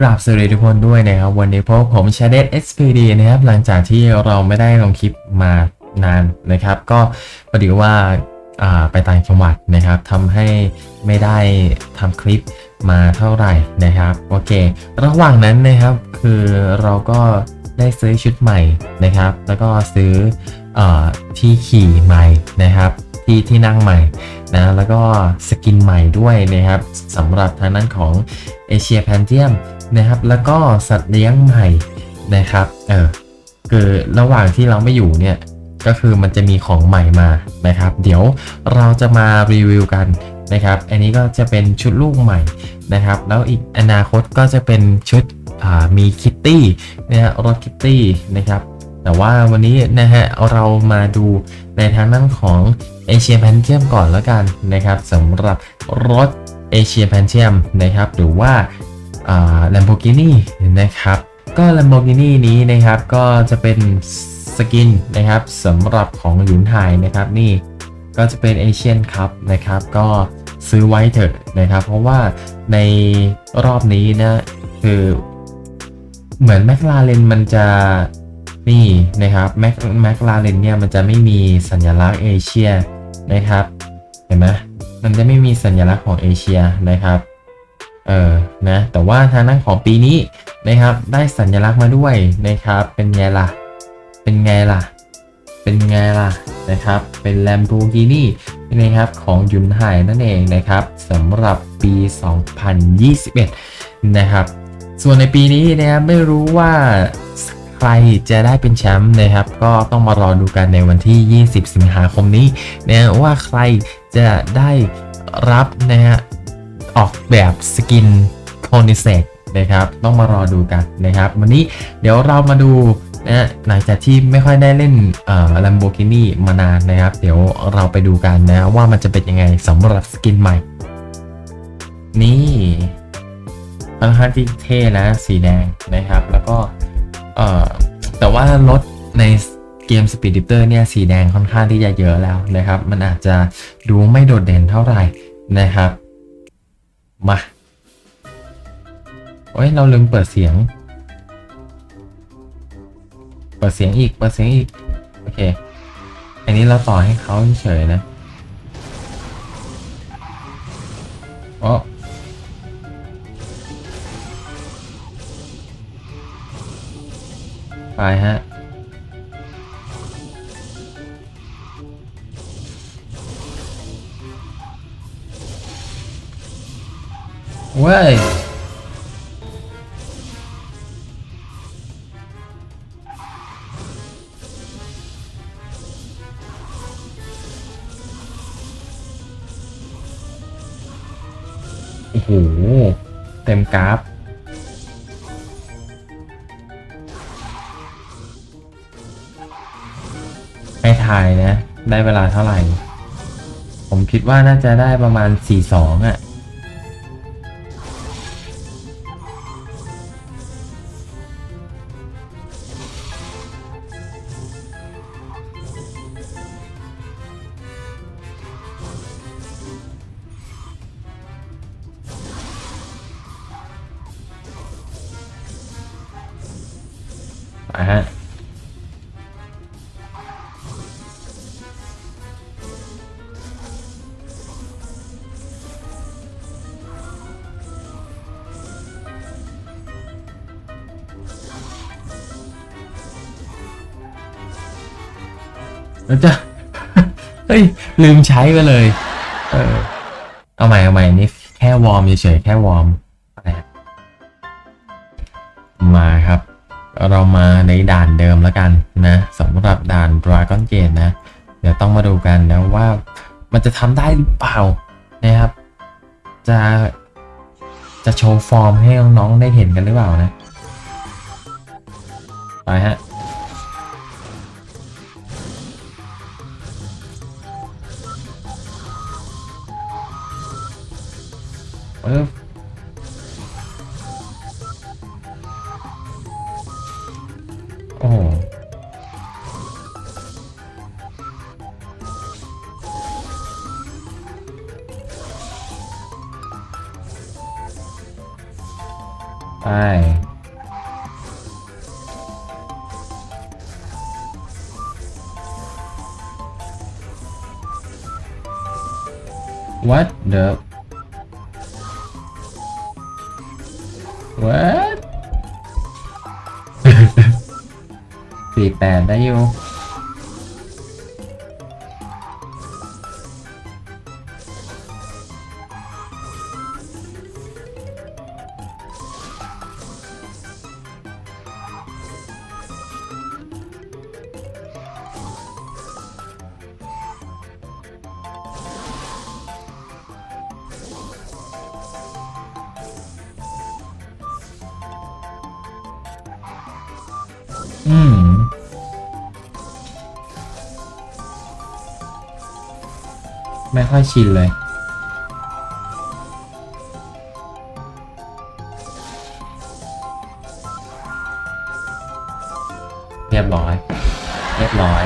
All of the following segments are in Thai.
กราบสวัสดีทุกคนด้วยนะครับ วันนี้พบผมชาเดส SPD นะครับ หลังจากที่เราไม่ได้ลงคลิปมานานนะครับ ก็พอดีว่าอ่าไปต่างจังหวัดนะครับทำให้ไม่ได้ทำคลิปมาเท่าไหร่นะครับ โอเค ระหว่างนั้นนะครับ คือเราก็ได้ซื้อชุดใหม่นะครับ แล้วก็ซื้อออที่ขี่ใหม่นะครับที่ที่นั่งใหม่นะแล้วก็สกินใหม่ด้วยนะครับสำหรับทางนั้นของเอเชียแพนเทียม นะครับ แล้วก็สัตว์เลี้ยงใหม่นะครับ เออคือระหว่างที่เราไม่อยู่เนี่ย ก็คือมันจะมีของใหม่มานะครับ เดี๋ยวเราจะมารีวิวกันนะครับ อันนี้ก็จะเป็นชุดลูกใหม่นะครับ แล้วอีกอนาคตก็จะเป็นชุดมีคิตตี้นะฮะรถคิตตี้นะครับ แต่ว่าวันนี้นะฮะเรามาดูในทางด้านของเอเชียแพนเทียมก่อนแล้วกันนะครับสำหรับรถเอเชียแพนเทียมนะครับ หรือว่า อ่า Lamborghini นะครับ ก็ Lamborghini นี้นะครับก็จะเป็นสกินนะครับสำหรับของหยุนไทยนะครับนี่ก็จะเป็นเอเชียนคัพนะครับก็ซื้อไว้เถอะนะครับ เพราะว่าในรอบนี้นะคือเหมือนแมคลาเรนมันจะนี่นะครับแมคแมคลาเรนเนี่ยมันจะไม่มีสัญลักษณ์เอเชียนะครับ เห็นไหมมันจะไม่มีสัญลักษณ์ของเอเชียนะครับ เออนะแต่ว่าทางด้านของปีนี้นะครับ ได้สัญลักษณ์มาด้วยนะครับ เป็นไงล่ะ เป็นไงล่ะ เป็นไงล่ะนะครับ เป็น Lamborghini นะครับของยุนไห่นั่นเองนะครับสำหรับปี 2021 นะครับ ส่วนในปีนี้นะครับไม่รู้ว่าใครจะได้เป็นแชมป์นะครับ ก็ต้องมารอดูกันในวันที่ 20 สิงหาคมนี้นะว่าใครจะได้รับนะฮะ ออกแบบสกินโคนิเซกนะครับ ต้องมารอดูกันนะครับ วันนี้เดี๋ยวเรามาดูนะหลังจากที่ไม่ค่อยได้เล่นเอ่อ Lamborghini มานานนะครับ เดี๋ยวเราไปดูกันนะว่ามันจะเป็นยังไงสำหรับสกินใหม่ นี่ค่อนข้างที่เท่นะสีแดงนะครับ แล้วก็เอ่อแต่ว่ารถในเกม Speed d i p t e r เนี่ยสีแดงค่อนข้างที่จะเยอะแล้วนะครับ มันอาจจะดูไม่โดดเด่นเท่าไหร่นะครับ มา โอ้ย เราลืมเปิดเสียง เปิดเสียงอีก เปิดเสียงอีก โอเค อันนี้เราต่อให้เขาเฉยนะโอ้ไปฮะ เว้ยโอ้โห เต็มกราฟให้ทายนะ ได้เวลาเท่าไหร่ ผมคิดว่าน่าจะได้ประมาณ 4-2อะ ไปฮะแล้วจะเฮ้ย ลืมใช้ไปเลย เออ เอาใหม่เอาใหม่นี่แค่วอร์มเฉยๆแค่วอร์มมาครับ เรามาในด่านเดิมแล้วกันนะสำหรับด่าน Dragon Gate นะ เดี๋ยวต้องมาดูกันนะว่ามันจะทำได้หรือเปล่านะครับ จะจะโชว์ฟอร์มให้น้องๆได้เห็นกันหรือเปล่านะ ไปฮะปึ๊บ what the what สี่แปดได้อยู่ อืมไม่ค่อยชินเลยเรียบร้อย เรียบร้อย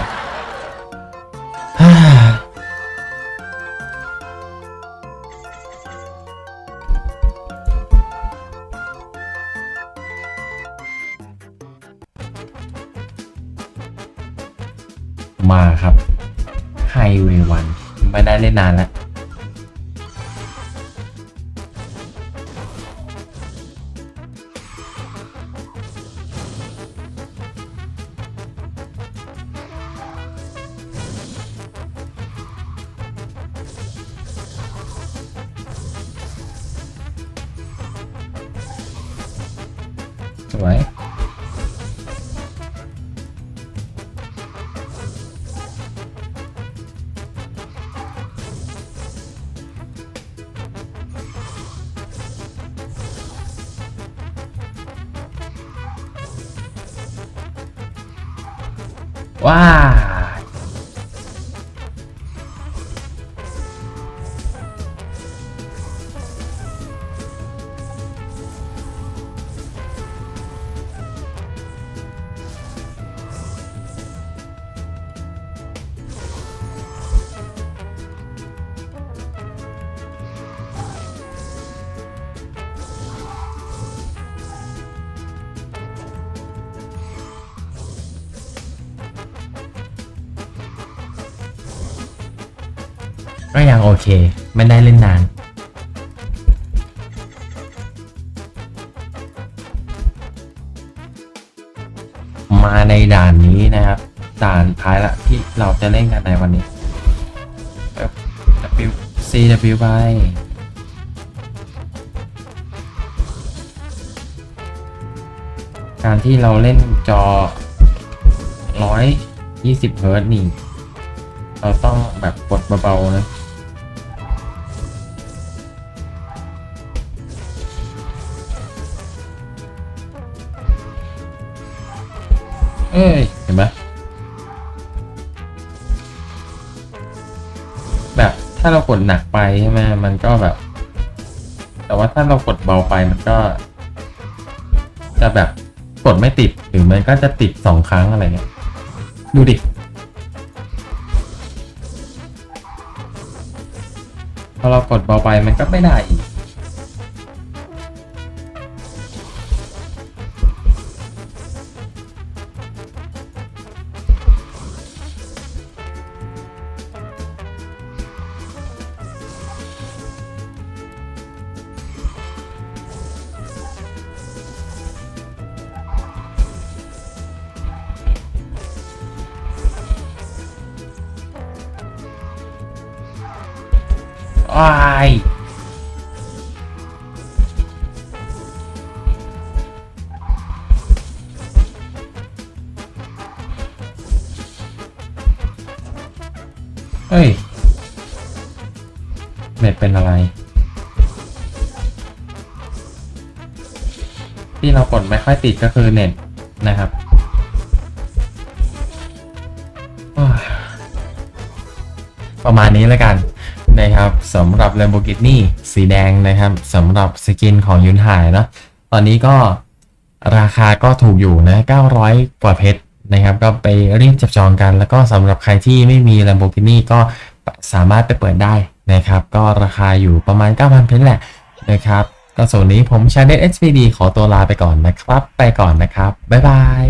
มาครับไฮเวย์วันไม่ได้เล่นนานแล้วสวย ว้ ก็ยังโอเค ไม่ได้เล่นนาน มาในด่านนี้นะครับ ด่านท้ายละที่เราจะเล่นกันในวันนี้ W C W ไปการที่เราเล่นจอ 120 เฮิร์ตนี่ เราต้องแบบกดเบาๆนะ เอ้ยเห็นไหมแบบถ้าเรากดหนักไปใช่ไหมมันก็แบบ แต่ว่าถ้าเรากดเบาไปมันก็ จะแบบกดไม่ติดหรือมันก็จะติดสองครั้งอะไรเงี้ยดูดิพอเรากดเบาไปมันก็ไม่ได้อีก อ้ายเฮ้ยเน็ตเป็นอะไร ที่เรากดไม่ค่อยติดก็คือเน็ตนะครับประมาณนี้แล้วกัน นะครับสำหรับ Lamborghini สีแดงนะครับสำหรับสกินของยุนหายเนอะตอนนี้ก็ราคาก็ถูกอยู่นะ 900 กว่าเพชรนะครับ ก็ไปรีบจับจองกัน แล้วก็สำหรับใครที่ไม่มี Lamborghini ก็สามารถไปเปิดได้นะครับ ก็ราคาอยู่ประมาณ 9,000 เพชรแหละนะครับก็ส่วนนี้ผมชาเน็ต SPD ขอตัวลาไปก่อนนะครับ ไปก่อนนะครับ บ๊ายบาย